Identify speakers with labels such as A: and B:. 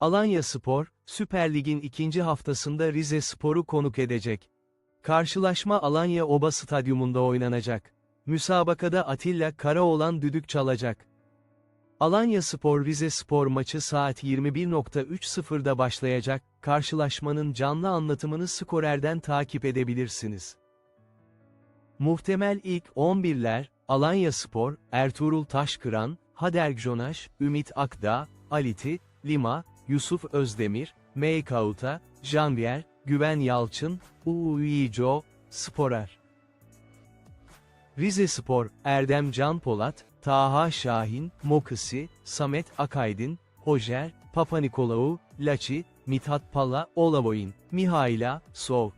A: Alanya Spor, Süper Lig'in ikinci haftasında Rize Spor'u konuk edecek. Karşılaşma Alanya Oba Stadyumunda oynanacak. Müsabakada Atilla Karaoğlan düdük çalacak. Alanya Spor Rize Spor maçı saat 21.30'da başlayacak, karşılaşmanın canlı anlatımını skorerden takip edebilirsiniz. Muhtemel ilk 11'ler, Alanya Spor, Ertuğrul Taşkıran, Hader Jonaş, Ümit Akdağ, Aliti, Lima, Yusuf Özdemir, Meykauta, Janvier, Güven Yalçın, Uuijo, Sporer. Rize Spor, Erdem Can Polat, Taha Şahin, Mokısi, Samet Akaydın, Hojer, Papa Nikolaou, Laçi, Mithat Pala, Olavoyun, Mihaila, Sov.